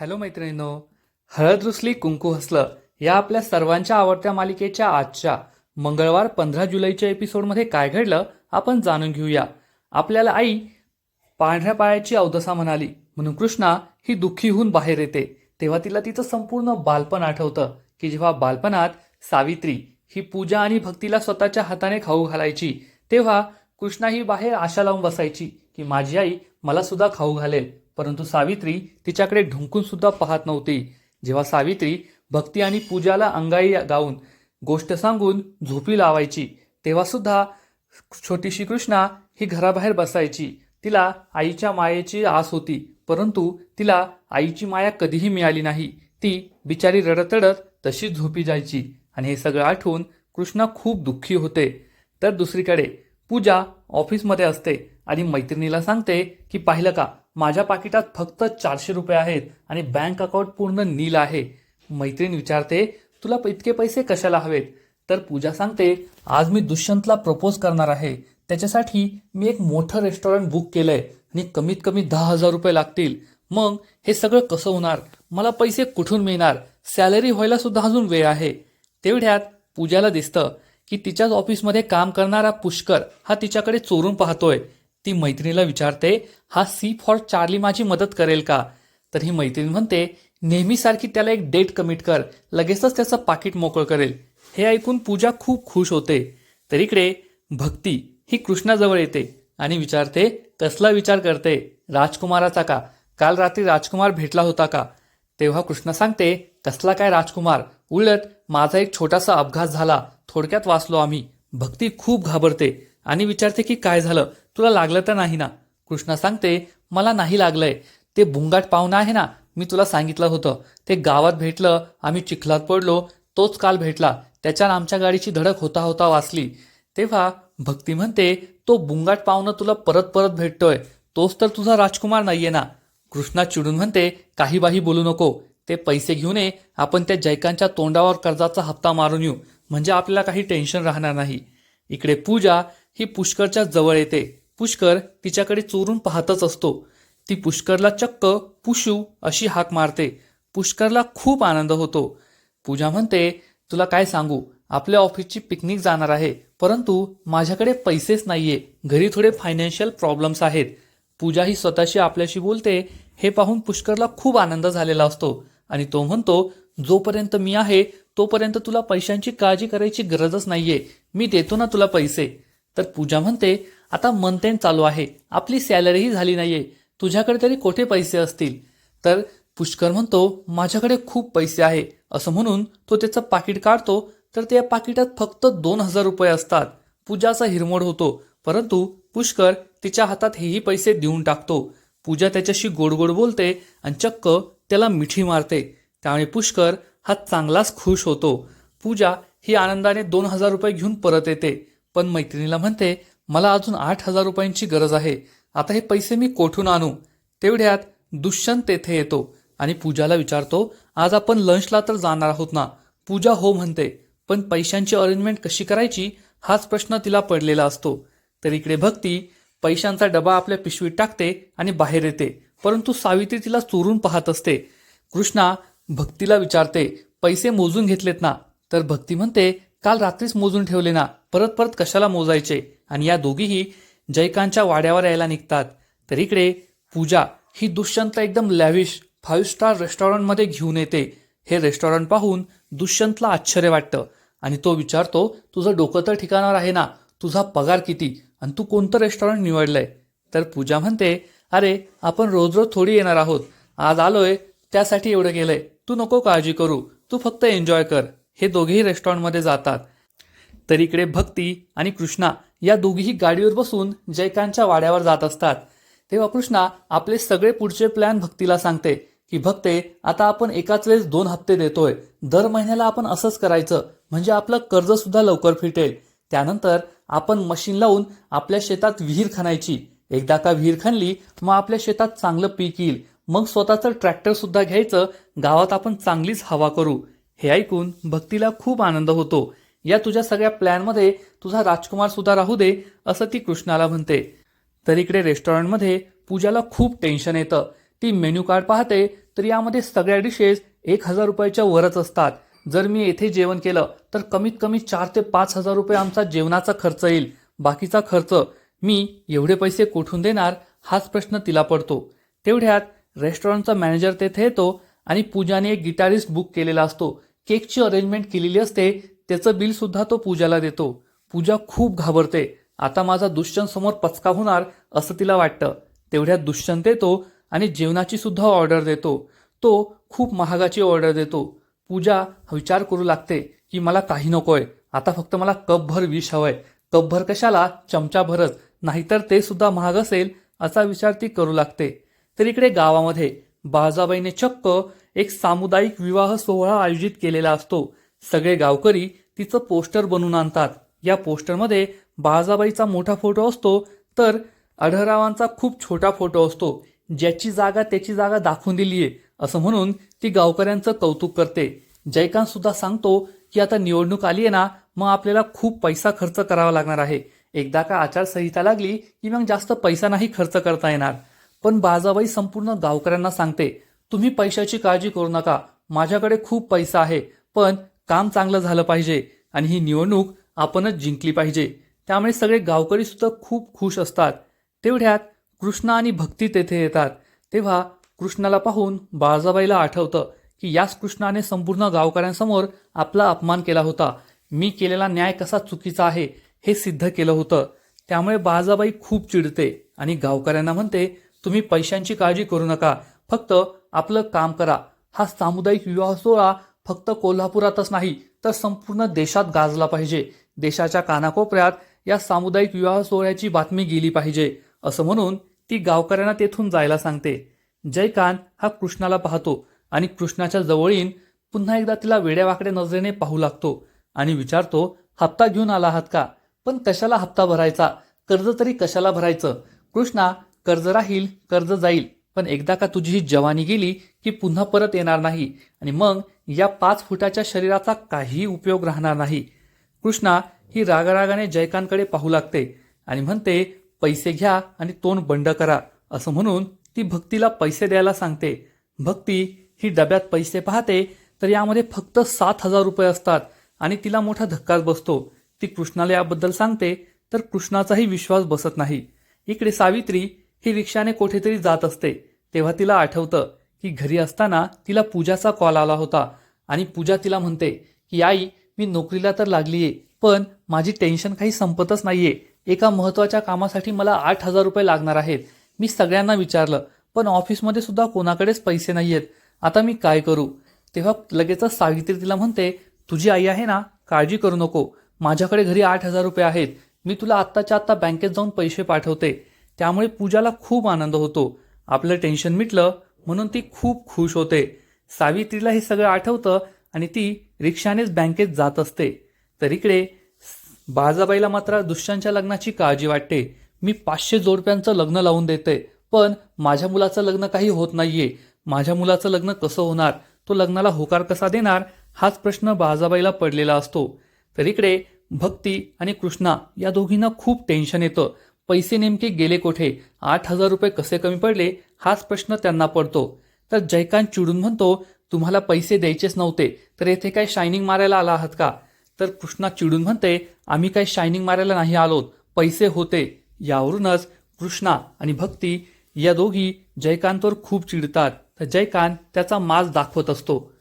Hello मैत्रिणींनो हळद रुसली कुंकू हसलं या आपल्या सर्वांच्या आवडत्या मालिकेच्या आजच्या मंगळवार पंधरा जुलैच्या एपिसोडमध्ये काय घडलं आपण जाणून घेऊया. आपल्याला आई पांढऱ्या पायाची अवदसा म्हणाली म्हणून कृष्णा ही दुःखी होऊन बाहेर येते. तेव्हा तिला तिचं संपूर्ण बालपण आठवतं की जेव्हा बालपणात सावित्री ही पूजा आणि भक्तीला स्वतःच्या हाताने खाऊ घालायची तेव्हा कृष्णा ही बाहेर आशा लावून बसायची की माझी आई मला सुद्धा खाऊ घालेल. परंतु सावित्री तिच्याकडे ढुंकून सुद्धा पाहत नव्हती. जेव्हा सावित्री भक्ती आणि पूजाला अंगाई गाऊन गोष्ट सांगून झोपी लावायची तेव्हा सुद्धा छोटीशी कृष्णा ही घराबाहेर बसायची. तिला आईच्या मायेची आस होती परंतु तिला आईची माया कधीही मिळाली नाही. ती बिचारी रडत रडत तशीच झोपी जायची आणि हे सगळं आठवून कृष्णा खूप दुःखी होते. तर दुसरीकडे पूजा ऑफिसमध्ये असते आणि मैत्रिणीला सांगते की पाहिलं का माझ्या पाकिटात फक्त चारशे रुपये आहेत आणि बँक अकाउंट पूर्ण नील आहे. मैत्रीण विचारते तुला इतके पैसे कशाला हवेत? तर पूजा सांगते आज मी दुष्यंतला प्रपोज करणार आहे. त्याच्यासाठी मी एक मोठं रेस्टॉरंट बुक केलंय आणि कमीत कमी दहा हजार रुपये लागतील. मग हे सगळं कसं होणार? मला पैसे कुठून मिळणार? सॅलरी व्हायला सुद्धा अजून वेळ आहे. तेवढ्यात पूजाला दिसतं की तिच्याच ऑफिसमध्ये काम करणारा पुष्कर हा तिच्याकडे चोरून पाहतोय. ती मैत्रिणीला विचारते हा सी फॉर चार्ली माझी मदत करेल का? तर ही मैत्रीण म्हणते नेहमीसारखी त्याला एक डेट कमिट कर लगेचच त्याचं पाकिट मोकळं करेल. हे ऐकून पूजा खूप खुश होते. तर इकडे भक्ती ही कृष्णाजवळ येते आणि विचारते कसला विचार करते? राजकुमाराचा का? काल रात्री राजकुमार भेटला होता का? तेव्हा कृष्ण सांगते कसला काय राजकुमार? उलट माझा एक छोटासा अपघात झाला. थोडक्यात वाचलो आम्ही. भक्ती खूप घाबरते. आणि विचारते की काय झालं? तुला लागलं तर नाही ना? कृष्णा सांगते मला नाही लागलंय. ते बुंगाट पाहुणा आहे ना मी तुला सांगितलं होतं. ते गावात भेटलं आम्ही चिखलात पडलो तोच काल भेटला. त्याच्यानं आमच्या गाडीची धडक होता होता वाचली. तेव्हा भक्ती म्हणते तो बुंगाट पाहुणं तुला परत परत भेटतोय. तोच तर तुझा राजकुमार नाहीये ना? कृष्णा चिडून म्हणते काही बाही बोलू नको. ते पैसे घेऊन ये. आपण त्या जैकांच्या तोंडावर कर्जाचा हप्ता मारून येऊ. म्हणजे आपल्याला काही टेन्शन राहणार नाही. इकडे पूजा ही पुष्करच्या जवळ येते. पुष्कर तिच्याकडे चोरून पाहतच असतो. ती पुष्करला चक्क पुशू अशी हाक मारते. पुष्करला खूप आनंद होतो. पूजा म्हणते तुला काय सांगू? आपल्या ऑफिसची पिकनिक जाणार आहे. परंतु माझ्याकडे पैसेच नाहीये. घरी थोडे फायनान्शियल प्रॉब्लेम्स आहेत. पूजा ही स्वतःशी आपल्याशी बोलते. हे पाहून पुष्करला खूप आनंद झालेला असतो. आणि तो म्हणतो जोपर्यंत मी आहे तोपर्यंत तुला पैशांची काळजी करायची गरजच नाहीये. मी देतो ना तुला पैसे. तर पूजा म्हणते आता मंथ चालू आहे. आपली सॅलरीही झाली नाहीये. तुझ्याकडे तरी कोठे पैसे असतील? तर पुष्कर म्हणतो माझ्याकडे खूप पैसे आहे. असं म्हणून तो त्याचं पाकिट काढतो. तर त्या पाकिटात फक्त दोन हजार रुपये असतात. पूजाचा हिरमोड होतो. परंतु पुष्कर तिच्या हातात हेही पैसे देऊन टाकतो. पूजा त्याच्याशी गोड गोड बोलते आणि चक्क त्याला मिठी मारते. त्यामुळे पुष्कर हा चांगलाच खुश होतो. पूजा ही आनंदाने दोन हजार रुपये घेऊन परत येते. पण मैत्रिणीला म्हणते मला अजून आठ हजार रुपयांची गरज आहे. आता हे पैसे मी कोठून आणू? तेवढ्यात दुष्यंत तेथे येतो आणि पूजाला विचारतो आज आपण लंचला तर जाणार आहोत ना? पूजा हो म्हणते पण पैशांची अरेंजमेंट कशी करायची? हाच प्रश्न तिला पडलेला असतो. तर इकडे भक्ती पैशांचा डबा आपल्या पिशवीत टाकते आणि बाहेर येते परंतु सावित्री तिला चोरून पाहत असते. कृष्णा भक्तीला विचारते पैसे मोजून घेतलेत ना? तर भक्ती म्हणते काल रात्रीच मोजून ठेवले ना. परत परत कशाला मोजायचे? आणि या दोघीही जयकांतच्या वाड्यावर यायला निघतात. तर इकडे पूजा ही दुष्यंतला एकदम लॅविश फाईव्ह स्टार रेस्टॉरंटमध्ये घेऊन येते. हे रेस्टॉरंट पाहून दुष्यंतला आश्चर्य वाटतं. आणि तो विचारतो तुझं डोकं तर ठिकाणावर आहे ना? तुझा पगार किती? आणि तू कोणतं रेस्टॉरंट निवडलंय? तर पूजा म्हणते अरे आपण रोज रोज थोडी येणार आहोत. आज आलोय त्यासाठी एवढं केलंय. तू नको काळजी करू. तू फक्त एन्जॉय कर. हे दोघेही रेस्टॉरंटमध्ये जातात. तर इकडे भक्ती आणि कृष्णा या दोघीही गाडीवर बसून जयकांतच्या वाड्यावर जात असतात. तेव्हा कृष्णा आपले सगळे पुढचे प्लॅन भक्तीला सांगते की भक्ते आता आपण एकाच वेळेस दोन हप्ते देतोय. दर महिन्याला आपण असंच करायचं. म्हणजे आपलं कर्ज सुद्धा लवकर फिटेल. त्यानंतर आपण मशीन लावून आपल्या शेतात विहीर खणायची. एकदा का विहीर खणली मग आपल्या शेतात चांगलं पीक येईल. मग स्वतःचं ट्रॅक्टर सुद्धा घ्यायचं. गावात आपण चांगलीच हवा करू. हे ऐकून भक्तीला खूप आनंद होतो. या तुझ्या सगळ्या प्लॅनमध्ये तुझा राजकुमार सुद्धा राहू दे असं ती कृष्णाला म्हणते. तर इकडे रेस्टॉरंटमध्ये पूजाला खूप टेन्शन येतं. ती मेन्यू कार्ड पाहते तर यामध्ये सगळ्या डिशेस एक हजार रुपयाच्या वरच असतात. जर मी येथे जेवण केलं तर कमीत कमी चार ते पाच हजार रुपये आमचा जेवणाचा खर्च येईल. बाकीचा खर्च मी एवढे पैसे कुठून देणार हाच प्रश्न तिला पडतो. तेवढ्यात रेस्टॉरंटचा मॅनेजर तेथे येतो आणि पूजाने एक गिटारिस्ट बुक केलेला असतो. केकची अरेंजमेंट केलेली असते त्याचं बिलसुद्धा तो पूजाला देतो. पूजा खूप घाबरते. आता माझा दुष्यंत समोर पचका होणार असं तिला वाटतं. तेवढ्यात दुष्यंत येतो आणि जेवणाची सुद्धा ऑर्डर देतो. तो खूप महागाची ऑर्डर देतो. पूजा विचार करू लागते की मला काही नकोय. आता फक्त मला कपभर विष हवंय. कपभर कशाला? चमचाभरच. नाहीतर ते सुद्धा महाग असेल असा विचार ती करू लागते. तर इकडे गावामध्ये बाळजाबाईने चक्क एक सामुदायिक विवाह सोहळा आयोजित केलेला असतो. सगळे गावकरी तिचं पोस्टर बनवून आणतात. या पोस्टरमध्ये बाजाबाईचा मोठा फोटो असतो तर अढरावांचा खूप छोटा फोटो असतो ज्याची जागा त्याची जागा दाखवून दिली आहे असं म्हणून ती गावकऱ्यांचं कौतुक करते. जयकांत सुद्धा सांगतो की आता निवडणूक आली आहे ना मग आपल्याला खूप पैसा खर्च करावा लागणार आहे. एकदा का आचारसंहिता लागली की मग जास्त पैसा नाही खर्च करता येणार. पण बाजाबाई संपूर्ण गावकऱ्यांना सांगते तुम्ही पैशाची काळजी करू नका. माझ्याकडे खूप पैसा आहे पण काम चांगलं झालं पाहिजे आणि ही निवडणूक आपणच जिंकली पाहिजे. त्यामुळे सगळे गावकरी सुद्धा खूप खुश असतात. तेवढ्यात कृष्णा आणि भक्ती तेथे येतात. तेव्हा कृष्णाला पाहून बाळजाबाईला आठवतं की याच कृष्णाने संपूर्ण गावकऱ्यांसमोर आपला अपमान केला होता. मी केलेला न्याय कसा चुकीचा आहे हे सिद्ध केलं होतं. त्यामुळे बाळजाबाई खूप चिडते आणि गावकऱ्यांना म्हणते तुम्ही पैशांची काळजी करू नका. फक्त आपलं काम करा. हा सामुदायिक विवाह सोहळा फक्त कोल्हापुरातच नाही तर संपूर्ण देशात गाजला पाहिजे. देशाच्या कानाकोपऱ्यात या सामुदायिक विवाह सोहळ्याची बातमी गेली पाहिजे असं म्हणून ती गावकऱ्यांना तेथून जायला सांगते. जयकांत हा कृष्णाला पाहतो आणि कृष्णाच्या जवळ पुन्हा एकदा तिला वेड्यावाकड्या नजरेने पाहू लागतो आणि विचारतो हप्ता घेऊन आला आहात का? पण कशाला हप्ता भरायचा? कर्ज तरी कशाला भरायचं? कृष्णा कर्ज राहील कर्ज जाईल. पण एकदा का तुझी ही जवानी गेली की पुन्हा परत येणार नाही आणि मग या पाच फुटाच्या शरीराचा काही उपयोग राहणार नाही. कृष्णा ही रागारागाने जयकांतकडे पाहू लागते आणि म्हणते पैसे घ्या आणि तोंड बंड करा असं म्हणून ती भक्तीला पैसे द्यायला सांगते. भक्ती ही डब्यात पैसे पाहते तर यामध्ये फक्त सात हजार रुपये असतात आणि तिला मोठा धक्काच बसतो. ती कृष्णाला याबद्दल सांगते तर कृष्णाचाही विश्वास बसत नाही. इकडे सावित्री ही रिक्षाने कोठेतरी जात असते. तेव्हा तिला आठवतं की घरी असताना तिला पूजाचा कॉल आला होता आणि पूजा तिला म्हणते की आई मी नोकरीला तर लागलीये पण माझी टेन्शन काही संपतच नाहीये. एका महत्त्वाच्या कामासाठी मला आठ हजार रुपये लागणार आहेत. मी सगळ्यांना विचारलं पण ऑफिसमध्ये सुद्धा कोणाकडेच पैसे नाही आहेत आता मी काय करू? तेव्हा लगेचच सावित्री तिला म्हणते तुझी आई आहे ना काळजी करू नको. माझ्याकडे घरी आठ हजार रुपये आहेत. मी तुला आत्ताच्या आत्ता बँकेत जाऊन पैसे पाठवते. त्यामुळे पूजाला खूप आनंद होतो. आपलं टेन्शन मिटलं म्हणून ती खूप खुश होते. सावित्रीला हे सगळं आठवतं आणि ती रिक्षानेच बँकेत जात असते. तर इकडे बाजाबाईला मात्र दुष्यांच्या लग्नाची काळजी वाटते. मी पाचशे जोडप्यांचं लग्न लावून देते पण माझ्या मुलाचं लग्न काही होत नाहीये. माझ्या मुलाचं लग्न कसं होणार? तो लग्नाला होकार कसा देणार? हाच प्रश्न बाजाबाईला पडलेला असतो. तर इकडे भक्ती आणि कृष्णा या दोघींना खूप टेन्शन येतं. पैसे नेमके गेले कोठे? आठ हजार रुपये कसे कमी पडले? हाच प्रश्न त्यांना पडतो. तर जयकांत चिडून म्हणतो तुम्हाला पैसे द्यायचेच नव्हते तर येथे काय शायनिंग मारायला आला आहात का? तर कृष्णा चिडून म्हणते आम्ही काय शायनिंग मारायला नाही आलोत. पैसे होते. यावरूनच कृष्णा आणि भक्ती या दोघी जयकांतवर खूप चिडतात. तर जयकांत त्याचा माज दाखवत असतो.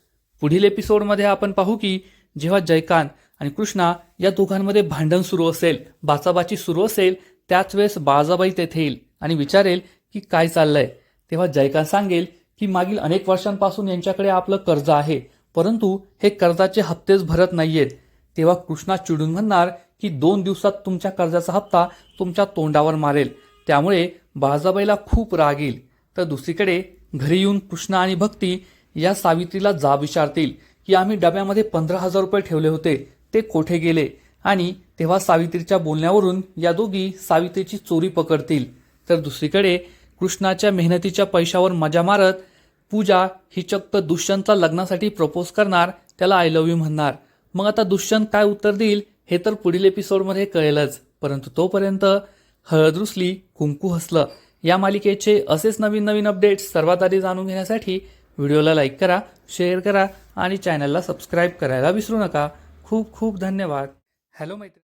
पुढील एपिसोडमध्ये आपण पाहू की जेव्हा जयकांत आणि कृष्णा या दोघांमध्ये भांडण सुरू असेल बाचाबाची सुरू असेल त्याच वेळेस बाळाबाई तेथे येईल आणि विचारेल की काय चाललंय. तेव्हा जयकांत सांगेल की मागील अनेक वर्षांपासून यांच्याकडे आपलं कर्ज आहे परंतु हे कर्जाचे हप्तेच भरत नाहीयेत. तेव्हा कृष्णा चिडून म्हणणार की दोन दिवसात तुमच्या कर्जाचा हप्ता तुमच्या तोंडावर मारेल. त्यामुळे बाळाबाईला खूप राग येईल. तर दुसरीकडे घरी येऊन कृष्णा आणि भक्ती या सावित्रीला जाब विचारतील की आम्ही डब्यामध्ये पंधरा हजार रुपये ठेवले होते ते कोठे गेले? आणि तेव्हा सावित्रीच्या बोलण्यावरून या दोघी सावित्रीची चोरी पकडतील. तर दुसरीकडे कृष्णाच्या मेहनतीच्या पैशावर मजा मारत पूजा ही चक्क दुष्यंतचा लग्नासाठी प्रपोज करणार त्याला आय लव्ह यू म्हणणार. मग आता दुष्यंत काय उत्तर देईल हे तर पुढील एपिसोडमध्ये कळेलच. परंतु तोपर्यंत हळद रुसली कुंकू हसलं. या मालिकेचे असेच नवीन नवीन अपडेट्स सर्वात आधी जाणून घेण्यासाठी व्हिडिओला लाईक करा शेअर करा आणि चॅनलला सबस्क्राईब करायला विसरू नका. खूप खूप धन्यवाद. हॅलो मैत्री